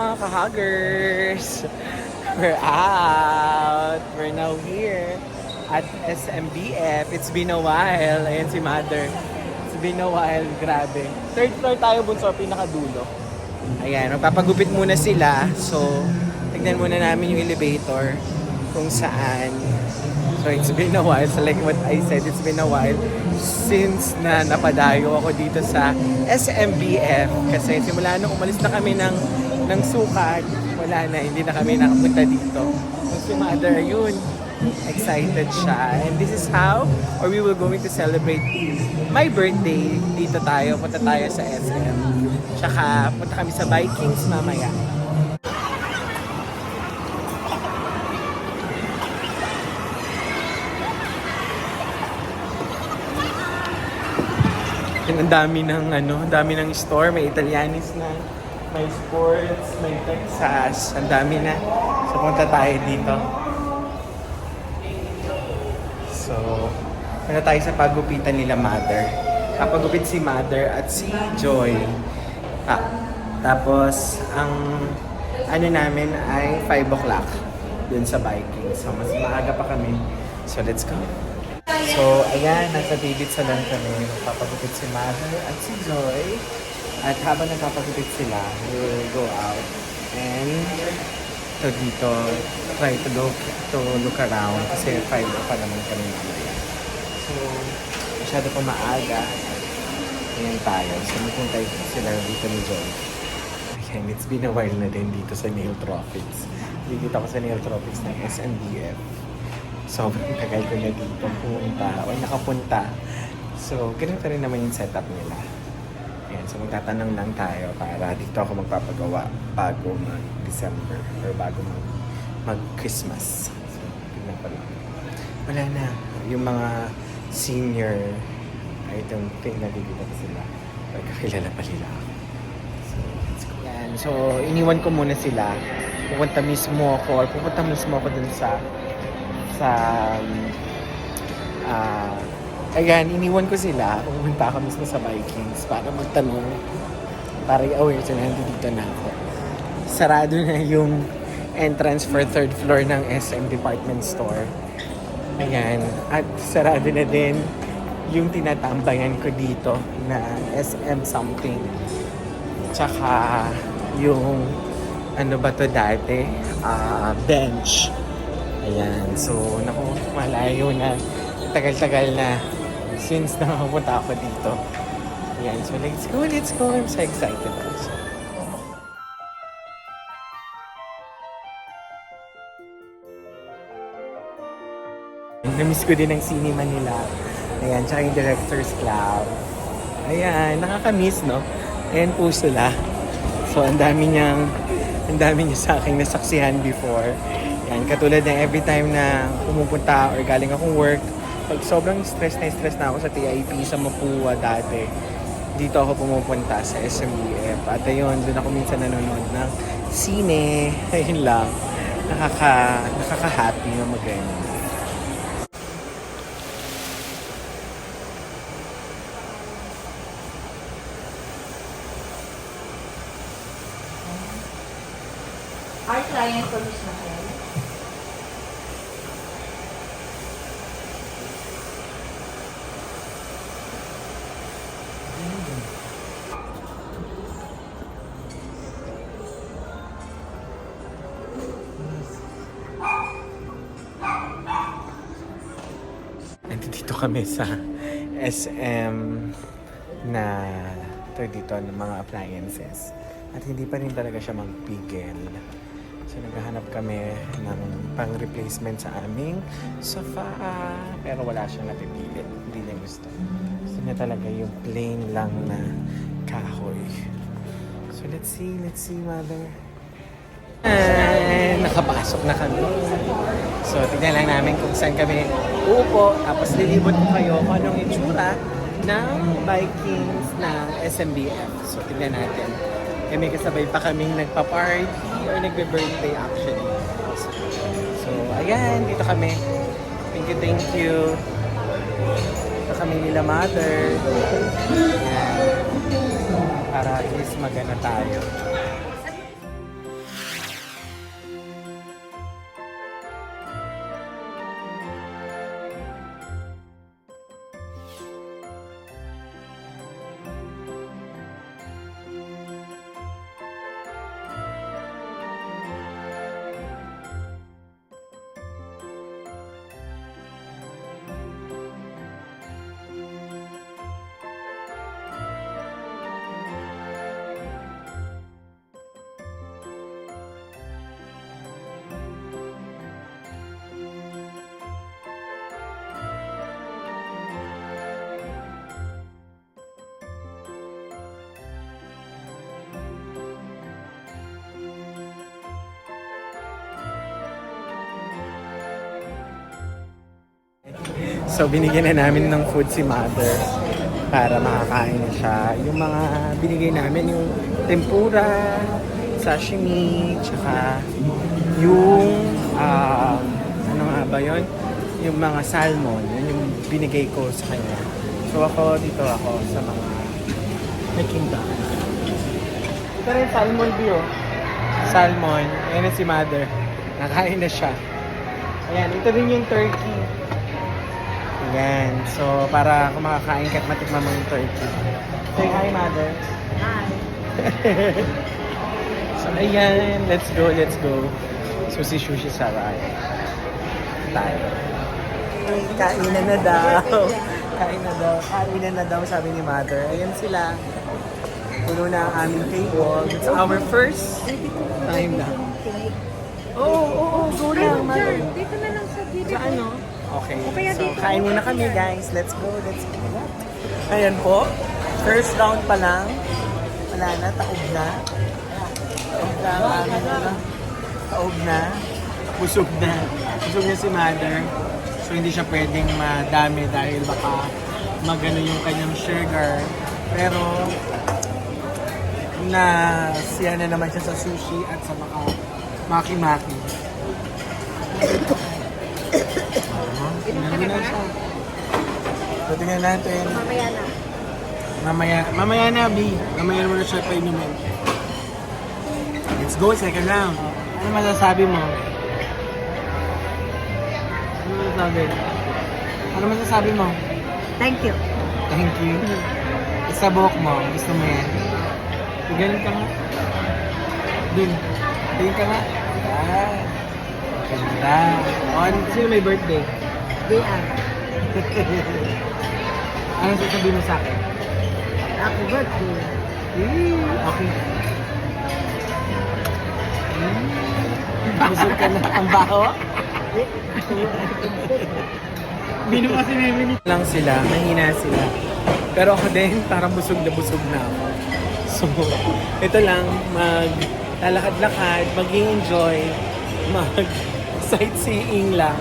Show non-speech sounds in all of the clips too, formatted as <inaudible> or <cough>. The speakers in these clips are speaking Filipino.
Mga kahuggers, we're out. We're now here at SMBF. It's been a while. Ayan si Mother. It's been a while. Grabe. Third floor tayo, bunso, pinakadulo. Ayan, magpapagupit muna sila. So, tignan muna namin yung elevator kung saan. So, it's been a while. So, like what I said, it's been a while since na napadayo ako dito sa SMBF. Kasi simula nung umalis na kami ng, ng sukat, wala na, hindi na kami nakapunta dito. So, si Mother, ayun, excited siya. And this is how, or we will going to celebrate my birthday. Dito tayo, punta tayo sa SM. Tsaka, punta kami sa Vikings mamaya. Ang dami ng ano, dami ng store, may Italianis na, may sports, may Texas, ang dami na. So punta tayo dito. So, punta tayo sa pagupitan nila Mother. Papagupit si Mother at si Joy. Ah, tapos, ang ano namin ay 5 o'clock dun sa biking. So, mas maaga pa kami. So, let's go. So, ayan, nasa David Salon kami. Nagpapagupit si Mother at si Joy. At habang nagpapagupit sila, we will go out. And to dito, try to look, to look around kasi 5 pa naman kami mamaya. So, masyado pa maaga. Ayan tayo. So, pupunta sila dito ni Joy. Ayan, it's been a while na din dito sa Nail Tropics. Dito ako sa Nail Tropics ng SNBF sobrang tagal ko na dito pumunta o nakapunta. So, ganito rin naman yung setup nila. Ayan, so magtatanong lang tayo para dito ako magpapagawa bago mag-December or bago mag mag-Christmas. So, tingnan ko lang. Wala na. Yung mga senior, I don't think nagigita pa sila. Pagkakilala pa nila ako. So, let's. Yan. So, iniwan ko muna sila. Pupunta mismo ako or pupunta mismo ako dun sa sa ah ayan, iniwan ko sila. Pumunta ako mismo sa Vikings para magtanong para i-aware sila na dito na ako. Sarado na yung entrance for third floor ng SM Department Store. Ayan. At sarado na din yung tinatambayan ko dito na SM something. Tsaka yung ano ba to dati? Ah, bench. Ayan. So, naku, malayo na. Tagal-tagal na since nakapunta ako dito. Ayan. So, let's go, let's go. I'm so excited also. Namiss ko din ang cinema nila. Ayan, tsaka yung Director's Club. Ayan, nakakamiss, no? Ayan po sila. So, ang dami niyang, ang dami niya sa aking nasaksihan before. Yan, katulad ng every time na pumupunta or galing akong work, pag sobrang stress na stress na ako sa TIP, sa Mapua dati, dito ako pumupunta sa SMEF. At ayun, doon ako minsan nanonood ng sine. <laughs> Ayun lang. Nakaka, nakaka-happy na mag kami sa SM na ito dito ng mga appliances. At hindi pa rin talaga siya magpigil. So naghahanap kami ng pang-replacement sa aming sofa. Pero wala siyang napipilit. Hindi niya gusto. Gusto niya talaga yung plain lang na kahoy. So let's see, let's see mother. Ay, nakapasok na kami. So, tignan lang namin kung saan kami uupo. Tapos lilibot ko kayo kung anong itsura ng Vikings ng SMBF. So, tignan natin. Kami kasabay pa kaming nagpa-party or nagbe-birthday actually. So, ayan, dito kami. Thank you, thank you. Dito kami nila mother. Ayan. Para at least magana tayo. So, binigyan na namin ng food si mother para makakain siya. Yung mga binigay namin, yung tempura, sashimi, tsaka yung, ah, ano nga ba yun? Yung mga salmon, yun yung binigay ko sa kanya. So ako, dito ako sa mga nakinda. Ito rin salmon view. Salmon, ayan na si mother. Nakain na siya. Ayan, ito rin yung turkey. Ayan, so para kung makakain ka at matikman mo yung turkey. Say hi, mother. Hi. <laughs> So, ayan. Let's go, let's go. Sushi Sushi Sarai. Tayo. Kainan <laughs> na daw. Kain na daw. Kainan na daw, sabi ni mother. Ayan sila. Puno na ang aming table. It's our first time na. Oo, oo, oo. Go lang, mother. Dito na lang sa dito. Sa ano? Okay. kaya So, dito. kain muna kami, guys. Let's go, let's go. Ayan po. First round pa lang. Wala na, taob na. Taob na ano. Taob na. Busog na. Busog na si mother. So, hindi siya pwedeng madami dahil baka magano yung kanyang sugar. Pero, na siya na naman siya sa sushi at sa mga maki-maki. Inom na siya. So, tingnan natin. Mamaya na. Mamaya, mamaya na, B. Mamaya mo na siya pa inumin. Let's go, second round. Ano masasabi mo? Ano masasabi? Ano masasabi mo? Thank you. Thank you. Isa buhok mo, gusto mo yan? Galing ka nga. Dun. Tingin ka nga. Ah. Ganda. O, ano, sino may birthday? Diyan. <laughs> Ano sasabihin mo sa akin? Birthday. Mm, okay. Mm. Busog ka na. Ang baho? Bino kasi may lang sila, mahina sila. Pero ako din, parang busog na busog na ako. So, ito lang, mag lalakad-lakad, mag enjoy mag sightseeing lang.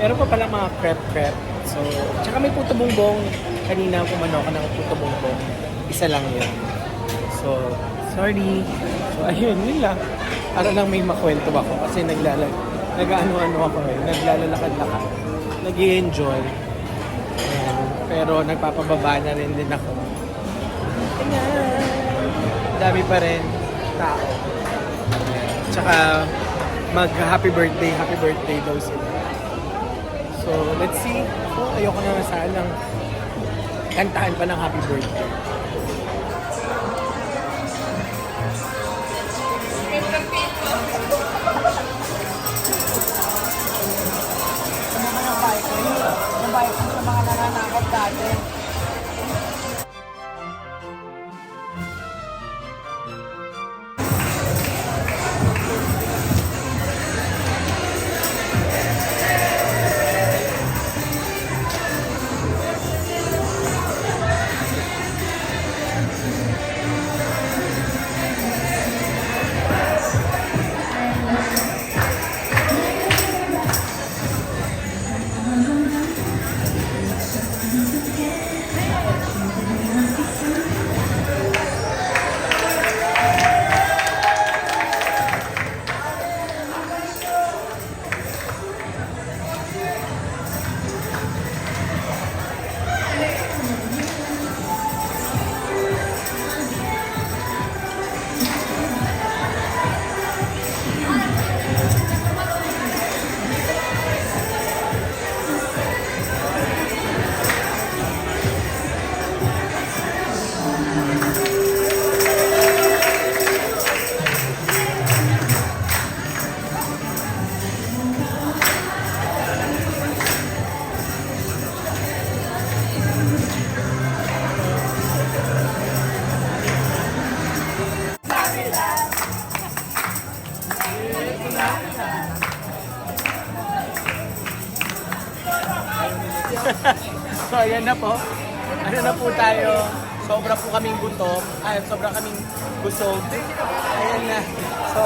Pero pa pala mga prep-prep. So, tsaka may puto bongbong. Kanina kumano ako ng puto bongbong. Isa lang yun. So, sorry. So, ayun, yun lang. Para lang may makwento ako kasi naglalag, nag-ano-ano ako eh. Naglalakad-lakad. nag enjoy. Pero nagpapababa na rin din ako. Ayan. Dami pa rin tao. Tsaka mag happy birthday, happy birthday daw sila. So, let's. Ayoko na sanang kantahan pa ng happy birthday. So, ayan na po. Ano na po tayo? Sobra po kaming gutom. Ay, sobra kaming busog. Ayan na. So,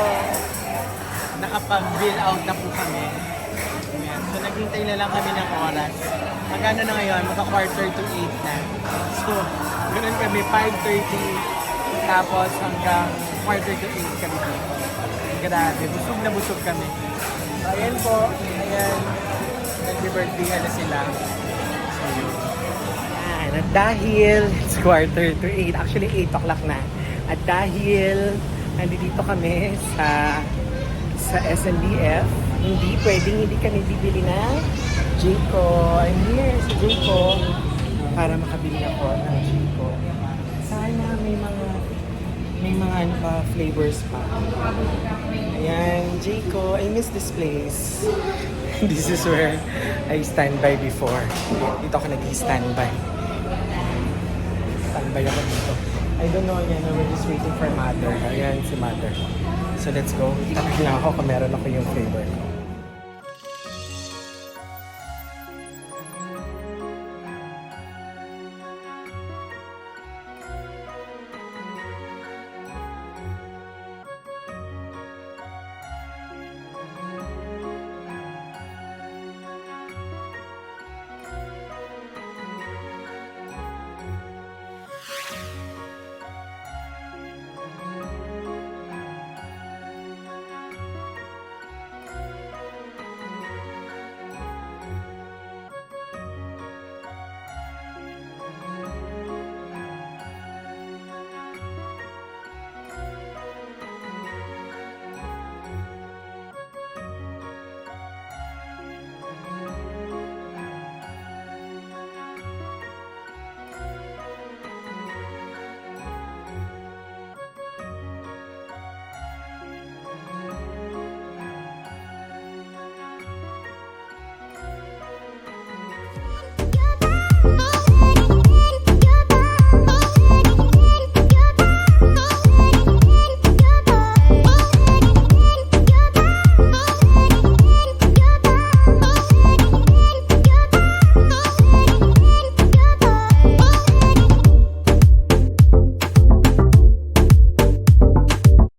nakapag-bill out na po kami. Ayan. So, naghintay na lang kami ng oras magano na ngayon, maka quarter to 8 na. So, ganun kami, 5.30, tapos hanggang quarter to 8 kami dito. Grabe, busog na busog kami. So, ayan po, ayan, nag-birthday na sila. So. Ayan, at dahil it's quarter to 8, actually 8 o'clock na. At dahil nandito kami sa sa SNDF, hindi pwedeng hindi kami bibili ng Jayco. I'm here sa Jayco para makabili ako ng Jayco. Sana may mga may mga ano pa, flavors pa. Ayan, Jayco. I miss this place. <laughs> this is where I stand by before. Dito ako nag-standby. Standby ako dito. I don't know, yan, we're just waiting for mother. Ayan, si mother. So let's go. Tabi lang ako kung meron ako yung flavor.